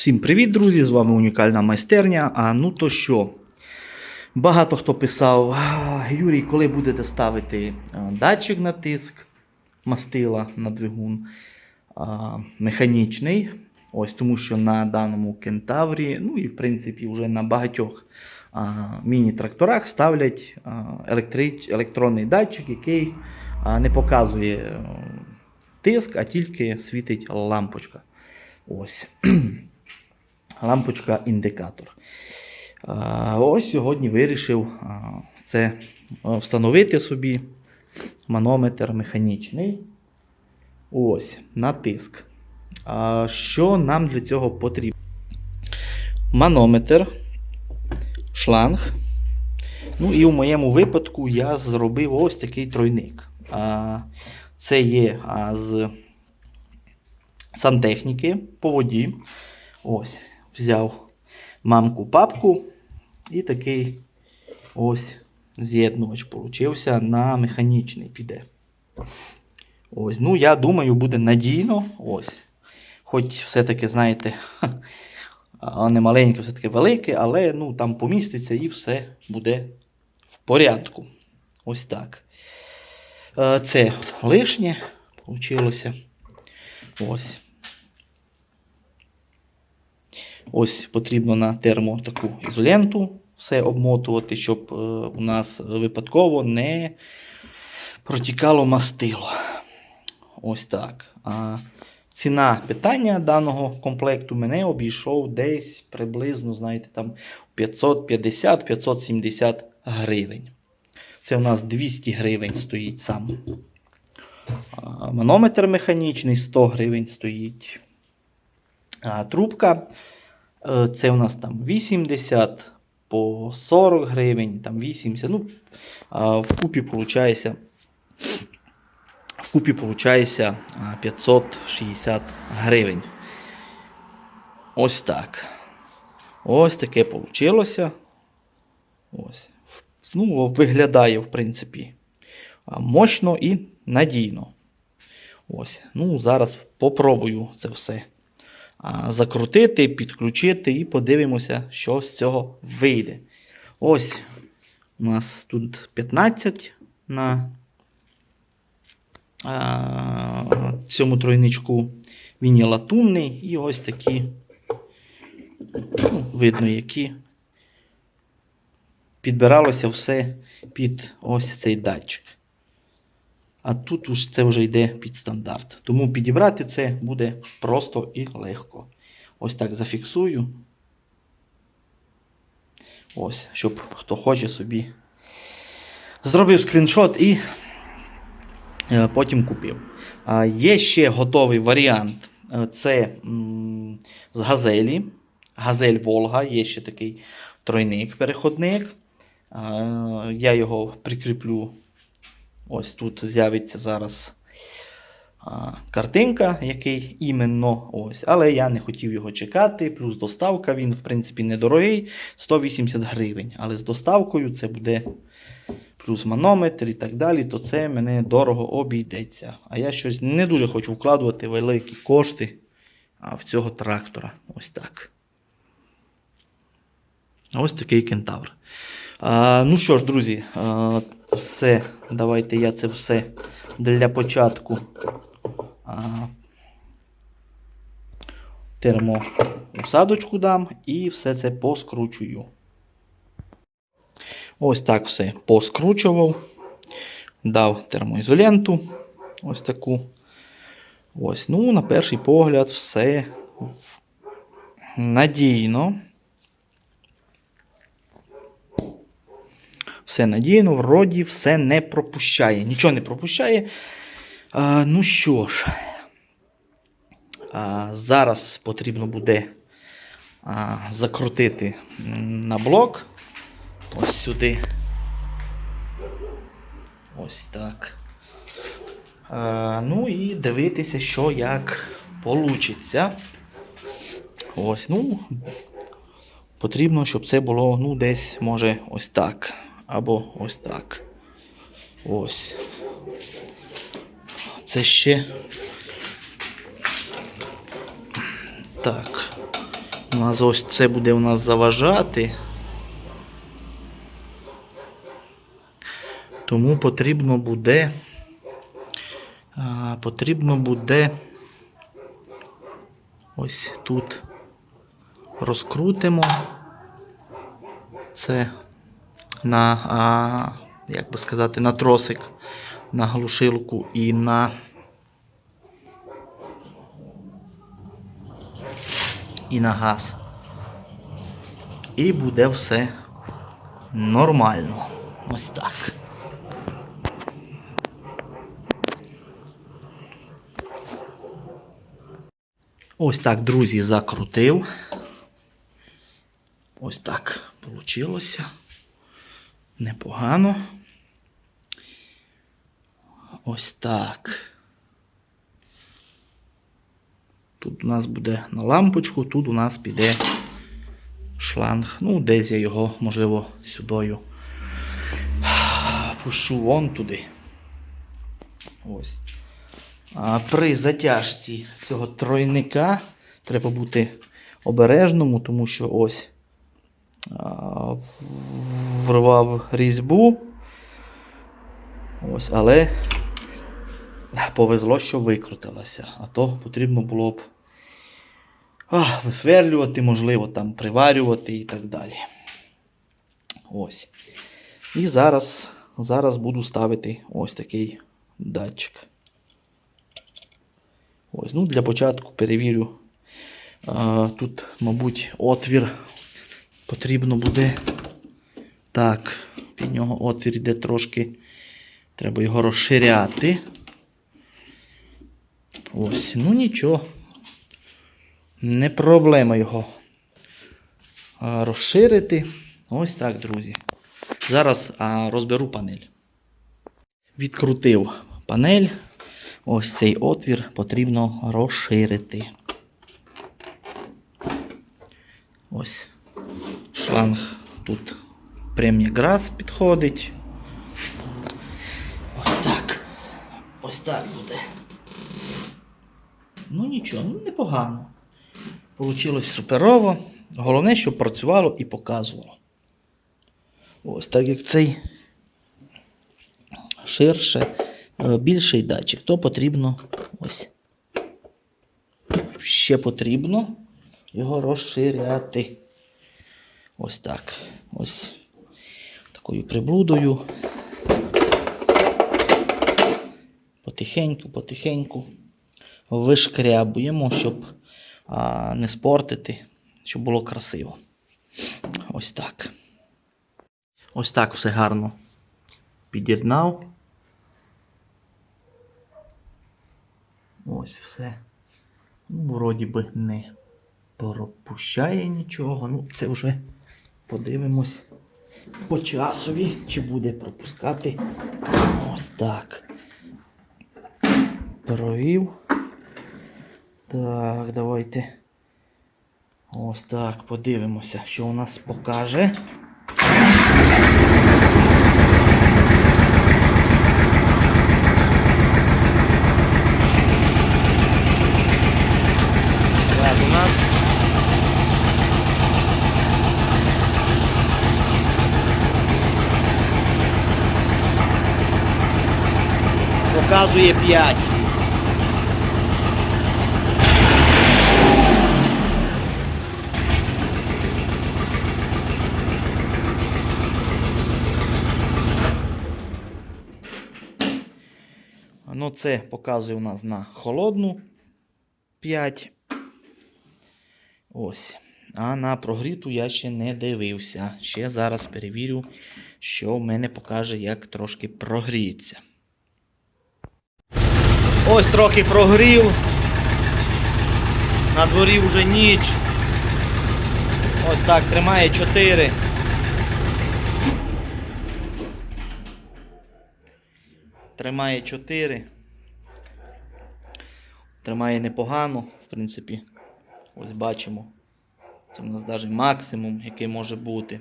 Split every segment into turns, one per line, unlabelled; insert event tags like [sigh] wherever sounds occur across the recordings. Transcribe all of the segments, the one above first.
Всім привіт, друзі! З вами унікальна майстерня. А ну то що? Багато хто писав, Юрій, коли будете ставити датчик на тиск мастила на двигун а, механічний. Ось тому що на даному кентаврі, ну і в принципі вже на багатьох а, міні-тракторах ставлять а, електрич- електронний датчик, який не показує е, тиск, а тільки світить лампочка. Ось. [clears throat] лампочка індикатор. Ось сьогодні вирішив це встановити собі манометр механічний. Ось, на тиск. Що нам для цього потрібно? Манометр, шланг. Ну і в моєму випадку я зробив ось такий тройник. Це є з сантехніки по воді. Ось, взяв мамку папку і такий ось з'єднувач получився на механічний піде. Ось, ну я думаю, буде надійно. Ось. Хоч все-таки, знаєте, [laughs] не маленьке, все-таки велике, але ну, там поміститься і все буде в порядку. Ось так. Е, Це лишнє вийшло. Ось. Ось потрібно на термо таку ізоленту все обмотувати, щоб е, у нас випадково не протікало мастило. Ось так. А ціна питання даного комплекту мене обійшов десь приблизно, знаєте, там 550-570 гривень. Це у нас 200 гривень стоїть сам. Манометр механічний 100 гривень стоїть. Трубка. Е, Це у нас там 80 по 40 гривень, там 80. Ну, вкупі виходить, вкупі виходить 560 гривень. Ось так. Ось таке вийшло. Ось. Ну, виглядає, в принципі, мощно і надійно. Ось. Ну, зараз попробую це все закрутити, підключити і подивимося, що з цього вийде. Ось у нас тут 15 на а, цьому тройничку. Він є латунний і ось такі, ну, видно, які підбиралося все під ось цей датчик. А тут уж це вже йде під стандарт. Тому підібрати це буде просто і легко. Ось так зафіксую. Ось, щоб хто хоче собі зробив скріншот і е, потім купив. А, Є ще готовий варіант. Е, Це з газелі. Газель Волга, є ще такий тройник-переходник. Я його прикріплю. Ось тут з'явиться зараз а, картинка, який іменно ось. Але я не хотів його чекати. Плюс доставка, він, в принципі, недорогий 180 гривень. Але з доставкою це буде плюс манометр і так далі, то це мене дорого обійдеться. А я щось не дуже хочу вкладувати великі кошти в цього трактора. Ось так. Ось такий кентавр. А, ну що ж, друзі, а, все. Давайте я це все для початку а, термоусадочку дам і все це поскручую. Ось так все поскручував. Дав термоізоленту. Ось таку. Ось, ну, на перший погляд, все надійно. Все надійно, вроді все не пропущає. Нічого не пропущає. А, ну що ж, а, зараз потрібно буде а, закрутити на блок. Ось сюди. Ось так. А, ну і дивитися, що як получиться. Ось, ну. Потрібно, щоб це було ну, десь, може, ось так. Або ось так. Ось. Це ще. Так. У нас ось це буде у нас заважати. Тому потрібно буде. А, потрібно буде. Ось тут розкрутимо. Це на, а, як би сказати, на тросик, на глушилку і на. І на газ. І буде все нормально. Ось так. Ось так, друзі, закрутив. Ось так вийшло. Непогано. Ось так. Тут у нас буде на лампочку, тут у нас піде шланг. Ну, десь я його, можливо, сюдою пушу вон туди. Ось. А при затяжці цього тройника треба бути обережному, тому що ось врвав різьбу. Ось, але повезло, що викрутилася. А то потрібно було б а, висверлювати, можливо, там приварювати і так далі. Ось. І зараз, зараз буду ставити ось такий датчик. Ось, ну Для початку перевірю. А, тут, мабуть, отвір потрібно буде. Так, під нього отвір йде трошки. Треба його розширяти. Ось, ну нічого. Не проблема його розширити. Ось так, друзі. Зараз розберу панель. Відкрутив панель. Ось цей отвір потрібно розширити. Ось шланг тут прем'єграс підходить. Ось так. Ось так буде. Ну нічого, ну непогано. Получилось суперово. Головне, щоб працювало і показувало. Ось так як цей ширше, е, більший датчик, то потрібно ось. Ще потрібно його розширяти. Ось так. Ось такою приблудою. Потихеньку, потихеньку вишкрябуємо, щоб а, не спортити, щоб було красиво. Ось так. Ось так все гарно під'єднав. Ось все. Ну, вроді би не пропущає нічого. Ну, це вже подивимось по часові, чи буде пропускати. Ось так. Провів. Так, давайте. Ось так, подивимося, що у нас покаже. Так, у нас показує 5. Ну, це показує у нас на холодну 5. Ось. А на прогріту я ще не дивився. Ще зараз перевірю, що в мене покаже, як трошки прогріється. Ось трохи прогрів. На дворі вже ніч. Ось так, тримає 4. Тримає 4. Тримає непогано, в принципі. Ось бачимо. Це в нас навіть максимум, який може бути.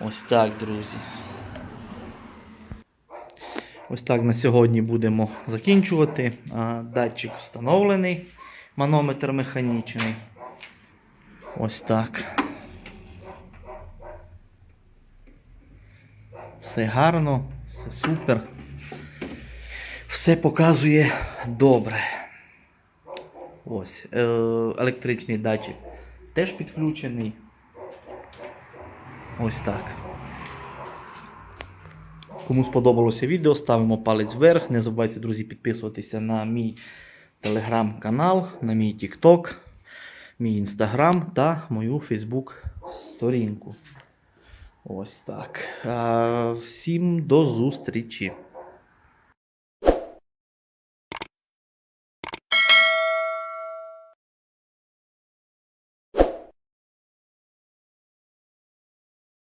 Ось так, друзі. Ось так на сьогодні будемо закінчувати. Датчик встановлений, манометр механічний. Ось так. Все гарно, все супер. Все показує добре. Ось. Е- електричний датчик теж підключений. Ось так. Кому сподобалося відео, ставимо палець вверх. Не забувайте, друзі, підписуватися на мій телеграм-канал, на мій TikTok, мій інстаграм та мою Фейсбук сторінку. Ось так. Всім до зустрічі!